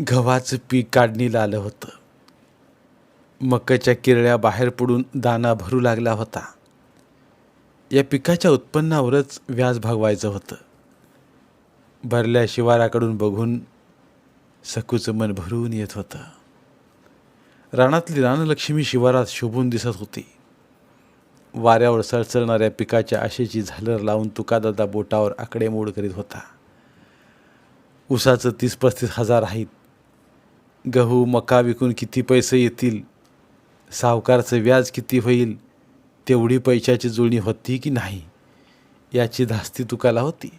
गव्हाचं पीक काढणीला आलं होतं. मक्याच्या किरळ्या बाहेर पडून दाना भरू लागला होता. या पिकाच्या उत्पन्नावरच व्याज भागवायचं होतं. भरल्या शिवाराकडून बघून सकूचं मन भरून येत होतं. रानातली रानलक्ष्मी शिवारात शोभून दिसत होती. वाऱ्यावर सळसळणाऱ्या पिकाच्या आशेची झालर लावून तुकादादा बोटावर आकडेमोड करीत होता. उसाचं तीस पस्तीस हजार आहेत गहू मका विकून किती पैसे येतील? सावकारचं व्याज किती होईल? तेवढी पैशाची जुळणी होती की नाही? याची धास्ती तुकाला होती.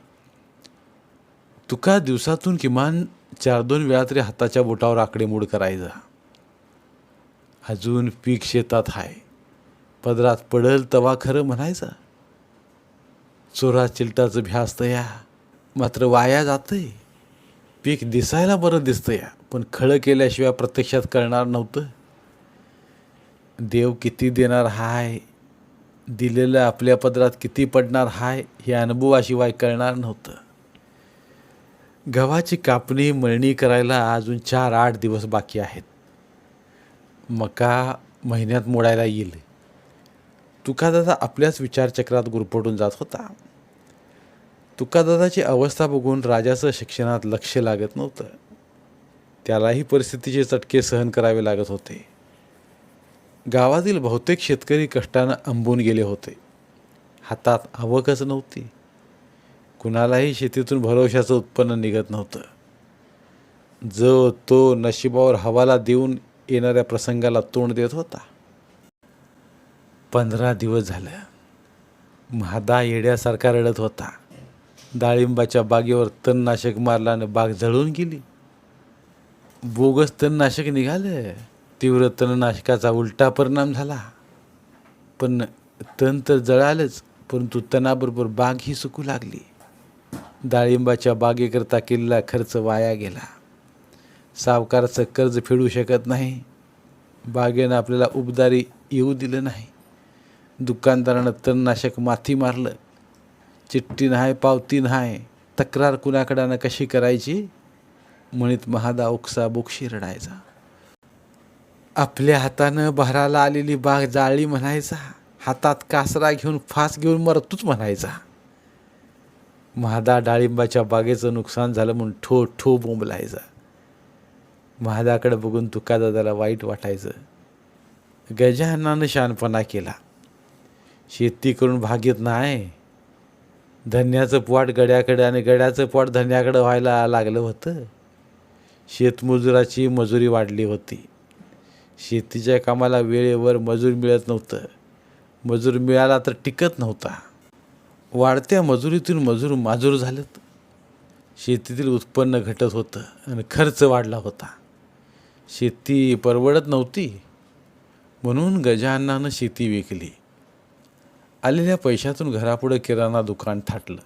तुका दिवसातून किमान चार दोन वेळा तरी हाताच्या बोटावर आकडेमोड करायचा. अजून पीक शेतात आहे पदरात पडल तवा खरं म्हणायचं. चोरा चिलटाचं भ्यास या मात्र वाया जातंय. पीक दिसायला बरं दिसतं या पण खळं केल्याशिवाय प्रत्यक्षात कळणार नव्हतं. देव किती देणार हाय दिलेलं आपल्या पदरात किती पडणार हाय हे अनुभवाशिवाय कळणार नव्हतं. गव्हाची कापणी मळणी करायला अजून चार आठ दिवस बाकी आहेत. मका महिन्यात मोडायला येईल. तुकादादा आपल्याच विचारचक्रात गुरफटून जात होता. तुकादादाची अवस्था बघून राजाचं शिक्षणात लक्ष लागत नव्हतं. त्यालाही परिस्थितीचे चटके सहन करावे लागत होते. गावातील बहुतेक शेतकरी कष्टानं आंबून गेले होते. हातात आवकच नव्हती. कुणालाही शेतीतून भरवशाचं उत्पन्न निघत नव्हतं. जो तो नशिबावर हवाला देऊन येणाऱ्या प्रसंगाला तोंड देत होता. पंधरा दिवस झालं. म्हादा येड्यासारखा रडत होता. डाळिंबाच्या बागेवर तणनाशक मारल्यानं बाग जळून गेली. बोगस तणनाशक निघालं तीव्र तणनाशकाचा उलटा परिणाम झाला. पण तण तर जळालंच परंतु तणाबरोबर बाग ही सुकू लागली. डाळिंबाच्या बागेकरता केलेला खर्च वाया गेला. सावकाराचं कर्ज फेडू शकत नाही. बागेनं आपल्याला उबदारी येऊ दिलं नाही. दुकानदारानं तणनाशक माथी मारलं. चिठ्ठी नाही पावती नाही. तक्रार कुणाकडानं कशी करायची? मळीत महादा उकसा बोक्षी रडायचा आपल्या हातानं बहराला आलेली बाग जाळली म्हणायचा. हातात कासरा घेऊन फास घेऊन मरतूच म्हणायचा. महादा डाळिंबाच्या बागेचं नुकसान झालं म्हणून ठो ठो बोंबलायचा. महादाकडे बघून तुकादादाला वाईट वाटायचं. गजाननानं शानपणा केला. शेती करून भागीत नाही धन्याचं पोट गड्याकडे आणि गड्याचं पोट धन्याकडे व्हायला लागलं होतं. शेतमजुराची मजुरी वाढली होती. शेतीच्या कामाला वेळेवर मजूर मिळत नव्हतं. मजूर मिळाला तर टिकत नव्हता. वाढत्या मजुरीतून मजूर माजूर झालेत. शेतीतील उत्पन्न घटत होतं आणि खर्च वाढला होता. शेती परवडत नव्हती. म्हणून गजाननानं शेती विकली. आलेल्या पैशातून घरापुढं किराणा दुकान थाटलं.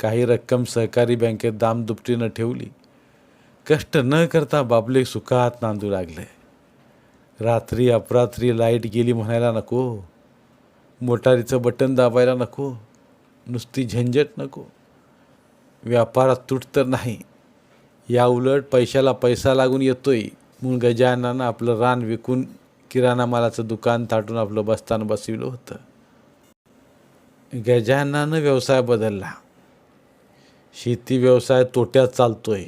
काही रक्कम सहकारी बँकेत दामदुपटीनं ठेवली. कष्ट न करता बाबले सुखात नांदू लागले. रात्री अपरात्री लाइट गेली म्हणायला नको. मोटारीचं बटन दाबायला नको. नुसती झंझट नको. व्यापारात तूट तर नाही. या उलट पैशाला पैसा लागून येतोय. म्हणून गजाननं आपलं रान विकून किराणा मालाचं दुकान थाटून आपलं बस्तान बसविलं होतं. गजाननानं व्यवसाय बदलला. शेती व्यवसाय तोट्यात चालतोय.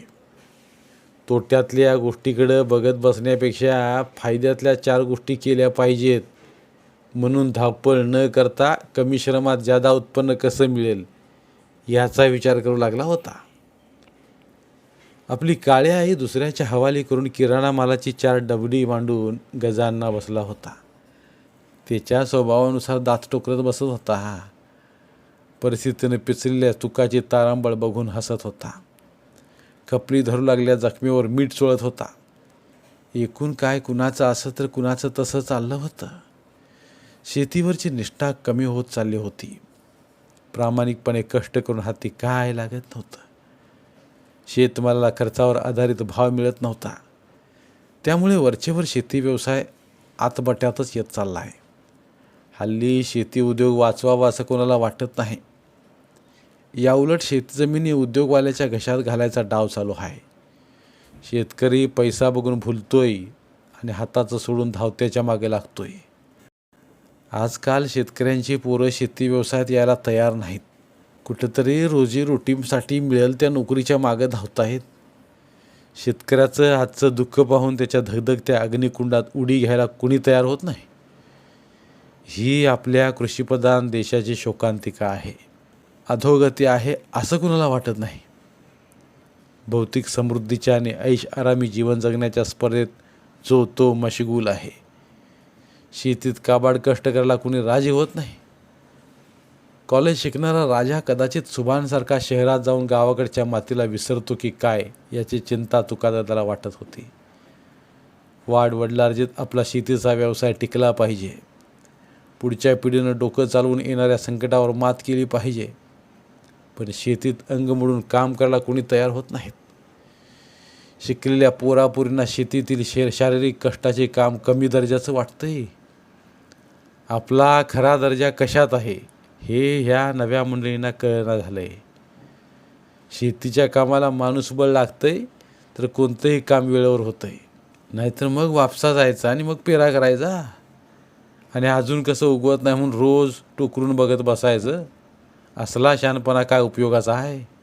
तोट्यातल्या गोष्टीकडं बघत बसण्यापेक्षा फायद्यातल्या चार गोष्टी केल्या पाहिजेत. म्हणून धावपळ न करता कमी श्रमात जादा उत्पन्न कसं मिळेल याचा विचार करू लागला होता. आपली काळी आई दुसऱ्याच्या हवाली करून किराणा मालाची चार डबडी मांडून गजांना बसला होता. त्याच्या स्वभावानुसार दात टोकरत बसत होता. परिस्थितीने पिचलेल्या तुकाची तारांबळ बघून हसत होता. कपडी धरू लागल्या जखमीवर मीठ चोळत होता. एकूण काय कुणाचं असं तर कुणाचं तसं चाललं होतं. शेतीवरची निष्ठा कमी होत चालली होती. प्रामाणिकपणे कष्ट करून हाती काय लागत नव्हतं. शेतमालाला खर्चावर आधारित भाव मिळत नव्हता. त्यामुळे वरचेवर शेती व्यवसाय आतबट्यातच येत चालला आहे हल्ली शेती उद्योग वाचवावा असं कोणाला वाटत नाही. याउलट शेतजमिनी उद्योगवाल्याच्या घशात घालायचा डाव चालू आहे. शेतकरी पैसा बघून भुलतोय आणि हाताचं सोडून धावत्याच्या मागे लागतोय. आजकाल शेतकऱ्यांची पोरं शेती व्यवसायात यायला तयार नाहीत. कुठंतरी रोजी रोटीसाठी मिळेल त्या नोकरीच्या मागे धावत आहेत शेतकऱ्याचं आजचं दुःख पाहून त्याच्या धगधगत्या अग्निकुंडात उडी घ्यायला कुणी तयार होत नाही? ही आपल्या कृषीप्रधान देशाची शोकांतिका आहे. अधोगती आहे असं कुणाला वाटत नाही. भौतिक समृद्धीच्या आणि ऐश आरामी जीवन जगण्याच्या स्पर्धेत जो तो मशगूल आहे. शेतीत काबाड कष्ट करायला कुणी राजी होत नाही. कॉलेज शिकणारा राजा कदाचित सुभानसारखा शहरात जाऊन गावाकडच्या मातीला विसरतो की काय याची चिंता तुकादादाला वाटत होती. वाढ वडिलार्जित आपला शेतीचा व्यवसाय टिकला पाहिजे. पुढच्या पिढीनं डोकं चालवून येणाऱ्या संकटावर मात केली पाहिजे. पण शेतीत अंग मोडून काम करायला कोणी तयार होत नाहीत. शिकलेल्या पोरापोरींना शेतीतील शे शारीरिक कष्टाचे काम कमी दर्जाचं वाटतंय. आपला खरा दर्जा कशात आहे हे ह्या नव्या मंडळींना कळणं झालं आहे शेतीच्या कामाला माणूसबळ लागतंय तर कोणतंही काम वेळेवर होतं आहे नाहीतर मग वापसा जायचा आणि मग पेरा करायचा. आणि अजून कसं उगवत नाही म्हणून रोज टोकरून बघत बसायचं. असला शहाणपणा काय उपयोगाचा आहे?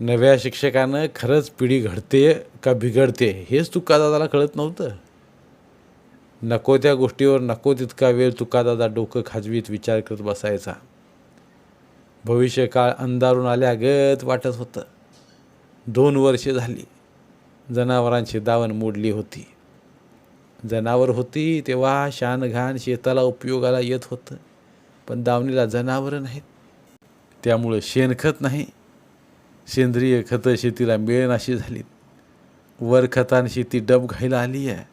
नव्या शिक्षकानं खरंच पिढी घडते का बिघडते हेच तुकादादाला कळत नव्हतं. नको त्या गोष्टीवर नको तितका वेळ तुकादादा डोकं खाजवीत विचार करत बसायचा. भविष्यकाळ अंधारून आल्यागत वाटत होतं. दोन वर्षे झाली. जनावरांची दावण मोडली होती. जनावर होती तेव्हा शानघाण शेताला उपयोगाला येत होतं. पण दावणीला जनावरं नाहीत. त्यामुळं शेणखत नाही. सेंद्रिय खतं शेतीला मिळेनाशी झालीत वरखतान शेती डब घायला आली आहे.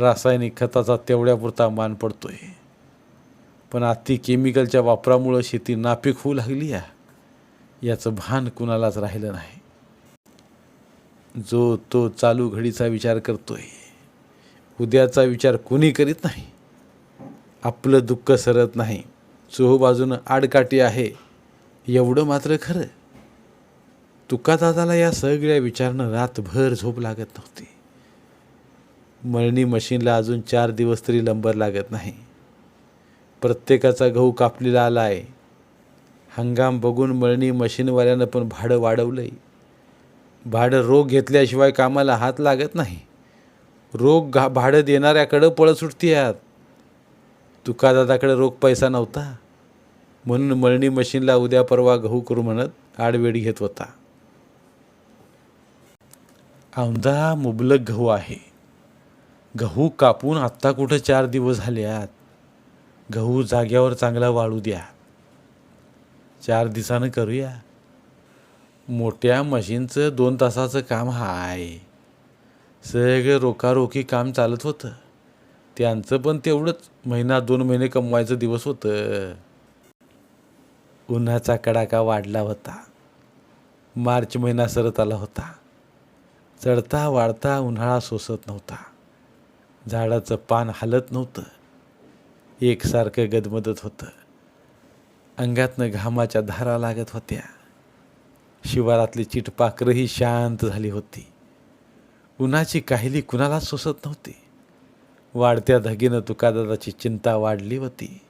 रासायनिक खताचा तेवढ्यापुरता मान पडतो आहे पण अति केमिकलच्या वापरामुळं शेती नापीक होऊ लागली आहे. याचं भान कुणालाच राहिलं नाही. जो तो चालू घडीचा विचार करतोय. उद्याचा विचार कुणी करीत नाही? आपलं दुःख सरत नाही. चोहोबाजूनं आडकाठी आहे. एवढं मात्र खरं. तुकादादाला या सगळ्या विचारनं रातभर झोप लागत नव्हती. मळणी मशीनला अजून चार दिवस तरी लंबर लागत नाही. प्रत्येकाचा गहू कापलेला आला आहे हंगाम बघून मळणी मशीनवाल्यानं पण भाडं वाढवलंय. भाडं रोग घेतल्याशिवाय कामाला हात लागत नाही. रोग घा भाडं देणाऱ्याकडं पळत सुटती आहात तुकादादाकडे रोख पैसा नव्हता. म्हणून मळणी मशीनला उद्या परवा गहू करू म्हणत आडवेडी घेत होता. औंधा मुबलक गहू आहे. गहू कापून आत्ता कुठं चार दिवस झाल्यात? गहू जाग्यावर चांगला वाळू द्या. चार दिवसानं करूया. मोठ्या मशीनचं दोन तासाचं काम हाय. सगळं रोखारोखी काम चालत होतं. त्यांचं पण तेवढंच महिना दोन महिने कमवायचं दिवस होतं. उन्हाचा कडाका वाढला होता. मार्च महिना सरत आला होता. चढता वाढता उन्हाळा सोसत नव्हता. झाडाचं पान हलत नव्हतं. एकसारखं गदमदत होतं. अंगातनं घामाच्या धारा लागत होत्या. शिवारातली चिटपाखरंही शांत झाली होती. उन्हाची काहिली कुणालाच सोसत नव्हती. वाढत्या धगीनं तुकादादाची चिंता वाढली होती.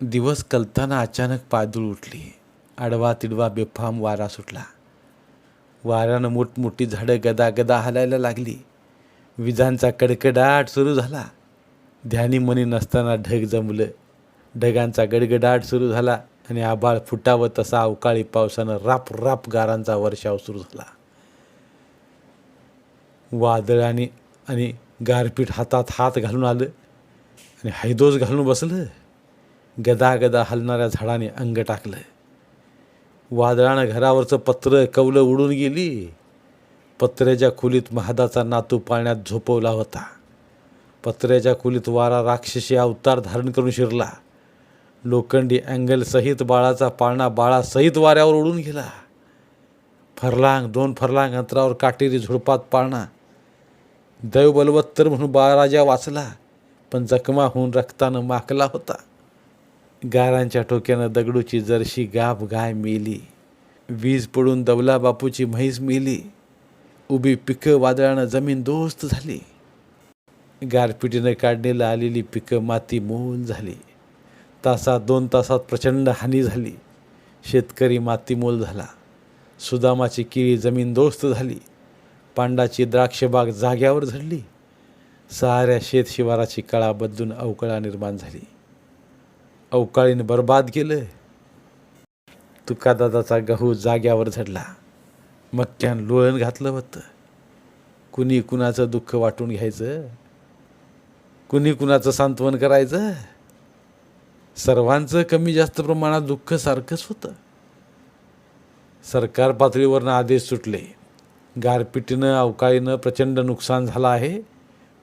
दिवस कलताना अचानक पादूळ उठली. आडवा तिडवा बेफाम वारा सुटला. वाऱ्यानं मोठमोठी झाडं गदा गदा हलायला लागली. विजांचा कडकडाट सुरू झाला. ध्यानी मनी नसताना ढग जमलं. ढगांचा गडगडाट सुरू झाला आणि आभाळ फुटावं तसा अवकाळी पावसानं राप राप गारांचा वर्षाव सुरू झाला. वादळाने आणि गारपीट हातात हात घालून आलं आणि हैदोस घालून बसलं. गदा गदा हलणाऱ्या झाडाने अंग टाकलं. वादळानं घरावरचं पत्र कवलं उडून गेली. पत्र्याच्या खोलीत महादाचा नातू पाळण्यात झोपवला होता. पत्र्याच्या खोलीत वारा राक्षसी अवतार धारण करून शिरला. लोखंडी अँगलसहित बाळाचा पाळणा बाळासहित वाऱ्यावर उडून गेला. फरलांग दोन फरलांग अंतरावर काटेरी झुडपात पाळणा दैव बलवत्तर म्हणून बाळराजा वाचला पण जखमा होऊन रक्तानं माकला होता. गारांच्या टोक्यानं दगडूची जरशी गाभ गाय मेली. वीज पडून दबला बापूची म्हैस मेली. उभी पिकं वादळानं जमीन दोस्त झाली. गारपिटीनं काढणीला आलेली पिकं माती मोल झाली. तासात दोन तासात प्रचंड हानी झाली. शेतकरी मातीमोल झाला. सुदामाची किळी जमीन दोस्त झाली. पांडाची द्राक्षबाग जाग्यावर झडली. साऱ्या शेतशिवाराची कळा बदलून अवकळा निर्माण झाली. अवकाळीनं बरबाद केलं. तुकादादाचा गहू जाग्यावर झडला. मक्क्यान लोळण घातलं होतं. कुणी कुणाचं दुःख वाटून घ्यायचं? कुणी कुणाचं सांत्वन करायचं? सर्वांचं कमी जास्त प्रमाणात दुःख सारखंच होतं. सरकार पातळीवरनं आदेश सुटले. गारपिटीनं अवकाळीनं प्रचंड नुकसान झालं आहे.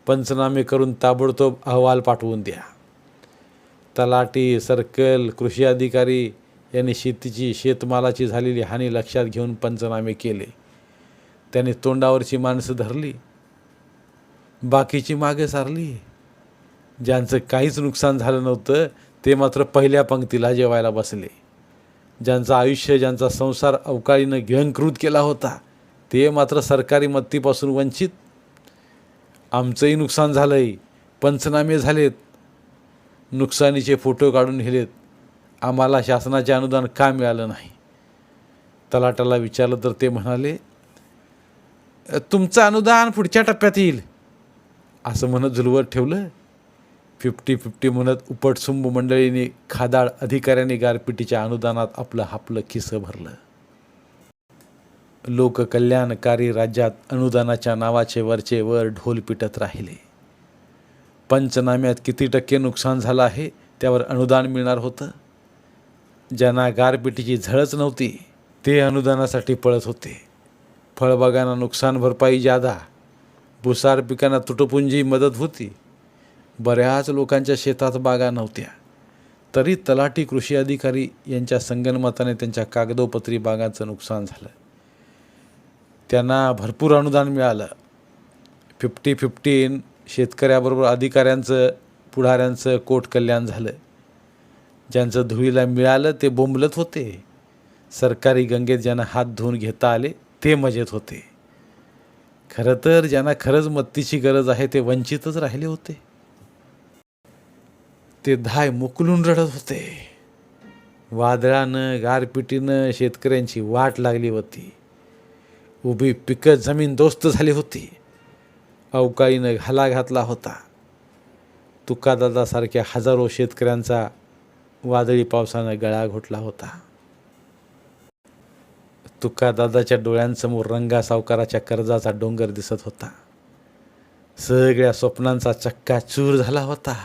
पंचनामे करून ताबडतोब अहवाल पाठवून द्या. तलाटी सर्कल कृषी अधिकारी यांनी शेतीची शेतमालाची झालेली हानी लक्षात घेऊन पंचनामे केले. त्याने तोंडावरची माणसं धरली. बाकीची मागे सारली. ज्यांचं काहीच नुकसान झालं नव्हतं ते मात्र पहिल्या पंक्तीला जेवायला बसले. ज्यांचं आयुष्य ज्यांचा संसार अवकाळीनं गिळंकृत केला होता ते मात्र सरकारी मत्तीपासून वंचित. आमचंही नुकसान झालं आहे पंचनामे झालेत. नुकसानीचे फोटो काढून नेलेत. आम्हाला शासनाचे अनुदान का मिळालं नाही? तलाटाला विचारलं तर ते म्हणाले तुमचं अनुदान पुढच्या टप्प्यात येईल. असं म्हणत झुलवत ठेवलं. फिफ्टी फिफ्टी म्हणत उपटसुंब मंडळीने खादाळ अधिकाऱ्यांनी गारपिटीच्या अनुदानात आपलं हापलं खिसं भरलं. लोककल्याणकारी राज्यात अनुदानाच्या नावाचे वरचे वर ढोल पिटत राहिले. पंचनाम्यात किती टक्के नुकसान झालं आहे त्यावर अनुदान मिळणार होतं? ज्यांना गारपिटीची झळच नव्हती ते अनुदानासाठी पळत होते. फळबागांना नुकसान भरपाई जादा भुसार पिकांना तुटपुंजी मदत होती. बऱ्याच लोकांच्या शेतात बागा नव्हत्या. तरी तलाठी कृषी अधिकारी यांच्या संगनमताने त्यांच्या कागदोपत्री बागांचं नुकसान झालं. त्यांना भरपूर अनुदान मिळालं. फिफ्टी फिफ्टीन शेतकऱ्याबरोबर अधिकाऱ्यांचं पुढाऱ्यांचं कोट कल्याण झालं. ज्यांचं धुळीला मिळालं ते बोंबलत होते. सरकारी गंगेत ज्यांना हात धुवून घेता आले ते मजेत होते. खरं तर ज्यांना खरंच मत्तीची गरज आहे ते वंचितच राहिले होते. ते धाय मुकलून रडत होते. वादळानं गारपिटीनं शेतकऱ्यांची वाट लागली होती. उभी पिकं जमीन दोस्त झाली होती. अवकाळीनं घाला घातला होता. तुकादादासारख्या हजारो शेतकऱ्यांचा वादळी पावसानं गळा घोटला होता. तुकादादाच्या डोळ्यांसमोर रंगा सावकाराच्या कर्जाचा डोंगर दिसत होता. सगळ्या स्वप्नांचा चक्का चूर झाला होता.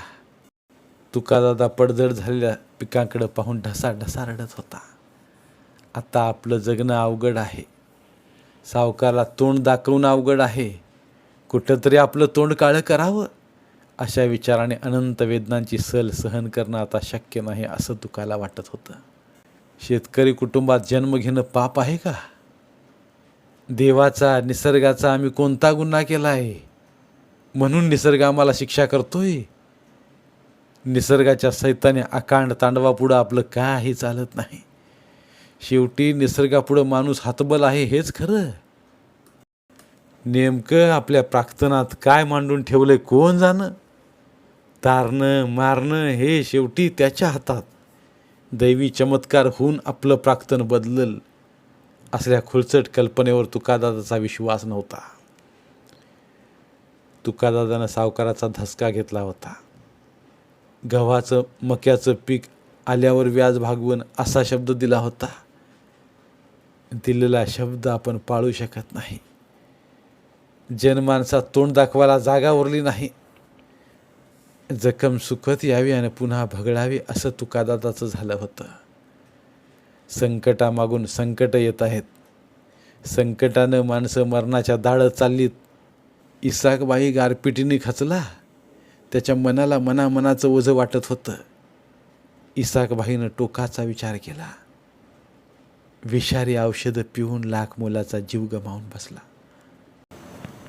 तुकादादा पडझड झालेल्या पिकांकडे पाहून ढसा ढसा रडत होता. आता आपलं जगणं अवघड आहे. सावकाराला तोंड दाखवून अवघड आहे. कुठंतरी आपलं तोंड काळं करावं. अशा विचाराने अनंत वेदनांची सल सहन करणं आता शक्य नाही असं दुखायला वाटत होतं. शेतकरी कुटुंबात जन्म घेणं पाप आहे का? देवाचा निसर्गाचा आम्ही कोणता गुन्हा केला आहे म्हणून निसर्ग आम्हाला शिक्षा करतोय? निसर्गाच्या सैताने अकांड तांडवापुढं आपलं काही चालत नाही. शेवटी निसर्गापुढं माणूस हातबल आहे हेच खरं. नेमकं आपल्या प्राक्तनात काय मांडून ठेवलंय कोण जाणं? तारणं मारणं हे शेवटी त्याच्या हातात. दैवी चमत्कार होऊन आपलं प्राक्तन बदलल असल्या खुळचट कल्पनेवर तुकादादाचा विश्वास नव्हता. तुकादादानं सावकाराचा धसका घेतला होता. गव्हाचं मक्याचं पीक आल्यावर व्याज भागवून असा शब्द दिला होता. दिलेला शब्द आपण पाळू शकत नाही. जनमानसात तोंड दाखवायला जागा उरली नाही. जखम सुखत यावी आणि पुन्हा भगडावी असं तुकादादाचं झालं होतं. संकटामागून संकट येत आहेत. संकटानं माणसं मरणाच्या दाळं चाललीत. इसाकबाई गारपिटीने खचला. त्याच्या मनाला मनामनाचं ओझं वाटत होतं. इसाकबाईनं टोकाचा विचार केला. विषारी औषधं पिऊन लाख मुलाचा जीव गमावून बसला.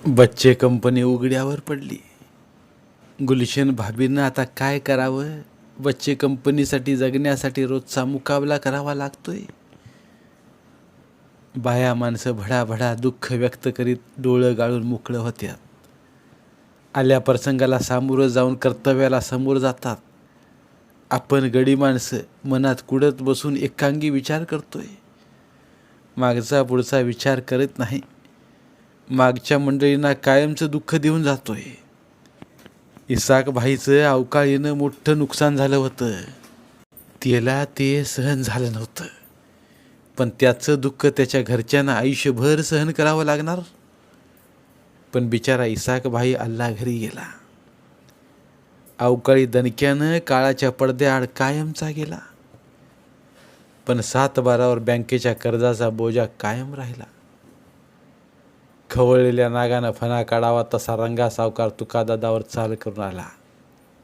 बच्चे कंपनी उघड्यावर पडली. गुलशन भाभींना आता काय करावं? बच्चे कंपनीसाठी जगण्यासाठी रोजचा मुकाबला करावा लागतोय. बाया माणसं भडाभडा दुःख व्यक्त करीत डोळं गाळून मोकळं होत्या. आल्या प्रसंगाला सामोरं जाऊन कर्तव्याला समोर जातात. आपण गडी माणसं मनात कुडत बसून एकांगी विचार करतोय. मागचा पुढचा विचार करत नाही. मागच्या मंडळींना कायमचं दुःख देऊन जातोय. इसाक भाईचं अवकाळीनं मोठं नुकसान झालं होतं. त्याला ते सहन झालं नव्हतं. पण त्याचं दुःख त्याच्या घरच्यांना आयुष्यभर सहन करावं लागणार? पण बिचारा इसाक भाई अल्ला घरी गेला. अवकाळी दणक्यानं काळाच्या पडद्याआड कायमचा गेला. पण सात बारावर बँकेच्या कर्जाचा बोजा कायम राहिला. खवळलेल्या नागानं फणा काढावा तसा रंगा सावकार तुकादादावर चाल करून आला.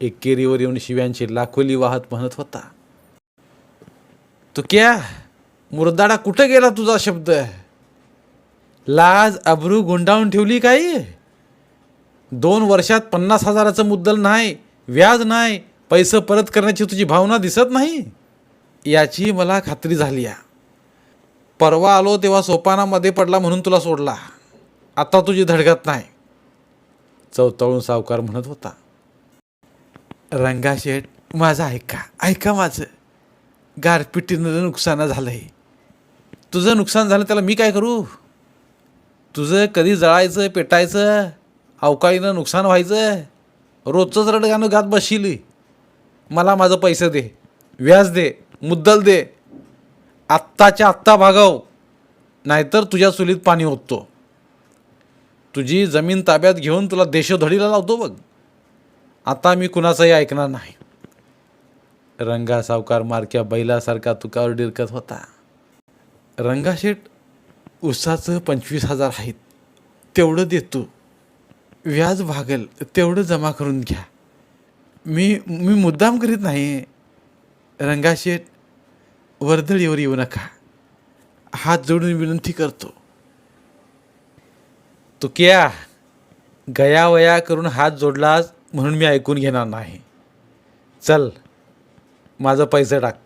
एकेरीवर येऊन शिव्यांची लाखोली वाहत म्हणत होता. तुक्या मुरदाडा कुठं गेला तुझा शब्द? लाज अब्रू गुंडाळून ठेवली काय दोन वर्षात पन्नास हजाराचं मुद्दल नाही व्याज नाही पैसे परत करण्याची तुझी भावना दिसत नाही? याची मला खात्री झाली आहे. परवा आलो तेव्हा सोपानामध्ये पडला म्हणून तुला सोडला. आता तुझी धडगत नाही. चौतळून सावकार म्हणत होता. रंगाशेठ माझं ऐका ऐका माझं. गारपिटीनं नुकसान झालंय. तुझं नुकसान झालं त्याला मी काय करू? तुझं कधी जळायचं पेटायचं अवकाळीनं नुकसान व्हायचं? रोजचंच रडगाणं गात बसशील. मला माझं पैसे दे व्याज दे. मुद्दल दे. आत्ताच्या आत्ता भागव. नाहीतर तुझ्या चुलीत पाणी ओततो. तुझी जमीन ताब्यात घेऊन तुला देशोधडीला लावतो बघ. आता मी कुणाचंही ऐकणार नाही. रंगा सावकार मारक्या बैलासारखा तुकावर डिरकत होता. रंगाशेठ उसाचं पंचवीस हजार आहेत. तेवढं देतो व्याज भागल तेवढं जमा करून घ्या. मी मी मुद्दाम करीत नाही रंगाशेठ वर्दळीवर येऊ नका. हात जोडून विनंती करतो. तू क्या गयावया करून हात जोडलास म्हणून मी ऐकून घेणार नाही. चल माझं पैसे टाक.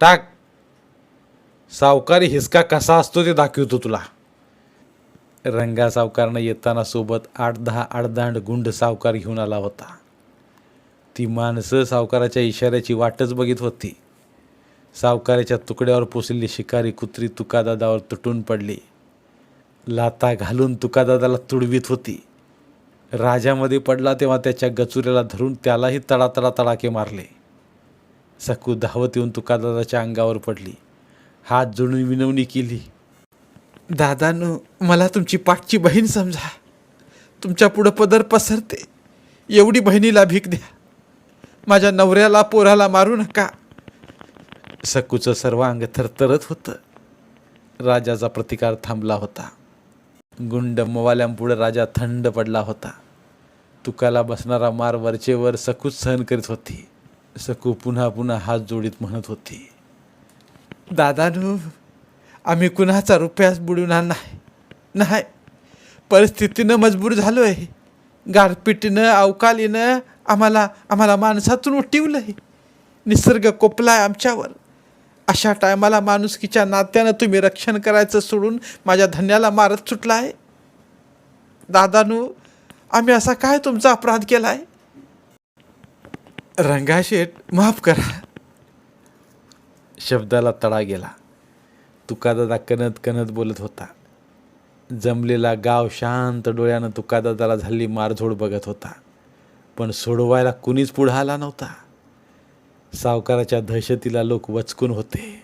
टाक. सावकारी हिसका कसा असतो ते दाखवतो तुला. रंगा सावकारनं येताना सोबत आठ दहा आडदांड गुंड सावकार घेऊन आला होता. ती माणसं सावकाराच्या इशाऱ्याची वाटच बघित होती. सावकाराच्या तुकड्यावर पोचलेली शिकारी कुत्री तुकादादावर तुटून पडली. लाता घालून तुकादादाला तुडवीत होती. राजामध्ये पडला तेव्हा त्याच्या गचुऱ्याला धरून त्यालाही तडातडा तडाके मारले. सकू धावत येऊन तुकादादाच्या अंगावर पडली. हात जोडून विनवणी केली. दादानं मला तुमची पाठची बहीण समजा. तुमच्या पुढं पदर पसरते. एवढी बहिणीला भीक द्या. माझ्या नवऱ्याला पोराला मारू नका. सकूचं सर्व अंग थरथरत होतं. राजाचा प्रतिकार थांबला होता. गुंड मवाल्यांपुढे राजा थंड पडला होता. तुकाला बसणारा मार वरचेवर सकूच सहन करीत होती. सकू पुन्हा पुन्हा हात जोडीत म्हणत होती. दादानू आम्ही कुणाचा रुपयास बुडवणार नाही नाही. परिस्थितीनं मजबूर झालो आहे गारपिटीनं अवकालीनं आम्हाला आम्हाला माणसातून उठवलं आहे निसर्ग कोपलाय आमच्यावर. अशा टायमाला माणुसकीच्या नात्यानं तुम्ही रक्षण करायचं सोडून माझ्या धन्याला मारत सुटला आहे दादानू आम्ही असा काय तुमचा अपराध केला आहे रंगाशेठ माफ करा. शब्दाला तडा गेला. तुकादादा कणत कणत बोलत होता. जमलेला गाव शांत डोळ्यानं तुकादादाला झाली मारझोड बघत होता. पण सोडवायला कुणीच पुढं आला नव्हता. सावकाराच्या दहशतीला लोक वचकून होते.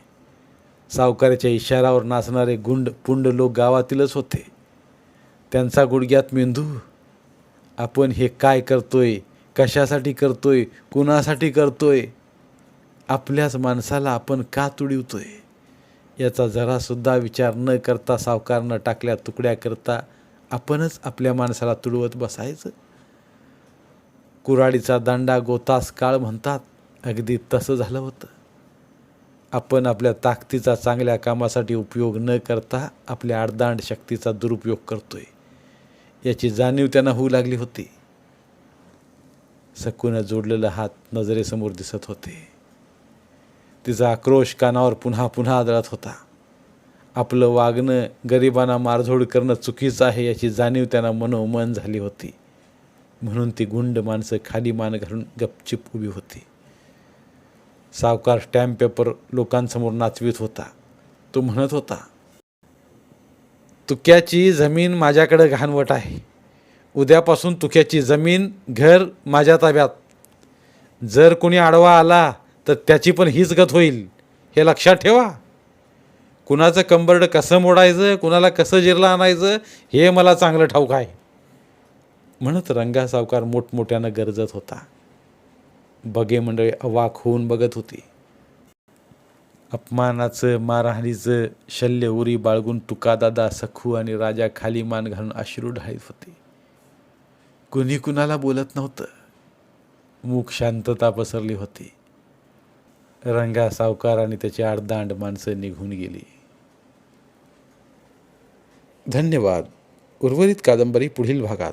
सावकाराच्या इशारावर नाचणारे गुंड पुंड लोक गावातीलच होते. त्यांचा गुडघ्यात मेंदू. आपण हे काय करतोय? कशासाठी करतोय? कुणासाठी करतोय? आपल्याच माणसाला आपण का तुडिवतोय? याचा जरासुद्धा विचार न करता सावकारनं टाकल्या तुकड्या करता आपणच आपल्या माणसाला तुडवत बसायचं. कुराडीचा दांडा गोतास काळ म्हणतात. अगदी तसं झालं होतं. आपण आपल्या ताकदीचा चांगल्या कामासाठी उपयोग न करता आपल्या अर्धांड शक्तीचा दुरुपयोग करतोय. याची जाणीव त्यांना होऊ लागली होती. सकून जोडलेला हात नजरेसमोर दिसत होते. तिचा आक्रोश कानावर पुन्हा पुन्हा आदळत होता. आपलं वागणं गरिबांना मारझोड करणं चुकीचं आहे याची जाणीव त्यांना मनोमन झाली होती. म्हणून ती गुंड माणसं खाली मान घालून गपचिप उभी होती. सावकार स्टॅम्प पेपर लोकांसमोर नाचवीत होता. तो म्हणत होता तुक्याची जमीन माझ्याकडे घाणवट आहे. उद्यापासून तुक्याची जमीन घर माझ्या ताब्यात. जर कोणी आडवा आला तर त्याची पण हीच गत होईल. हे लक्षात ठेवा. कुणाचं कंबरड कसं मोडायचं कुणाला कसं जिरला आणायचं हे मला चांगलं ठाऊक आहे. म्हणत रंगा सावकार मोठमोठ्यानं गरजत होता. बगे मंडळी अवाक होऊन बघत होती. अपमानाचं मारहाणीचं शल्य उरी बाळगून तुकादादा सखू आणि राजा खाली मान घालून अश्रू ढाळीत होते. कुणी कुणाला बोलत नव्हतं. मूक शांतता पसरली होती. रंगा सावकार आणि त्याची आडदांड माणसं निघून गेली. धन्यवाद. उर्वरित कादंबरी पुढील भागात.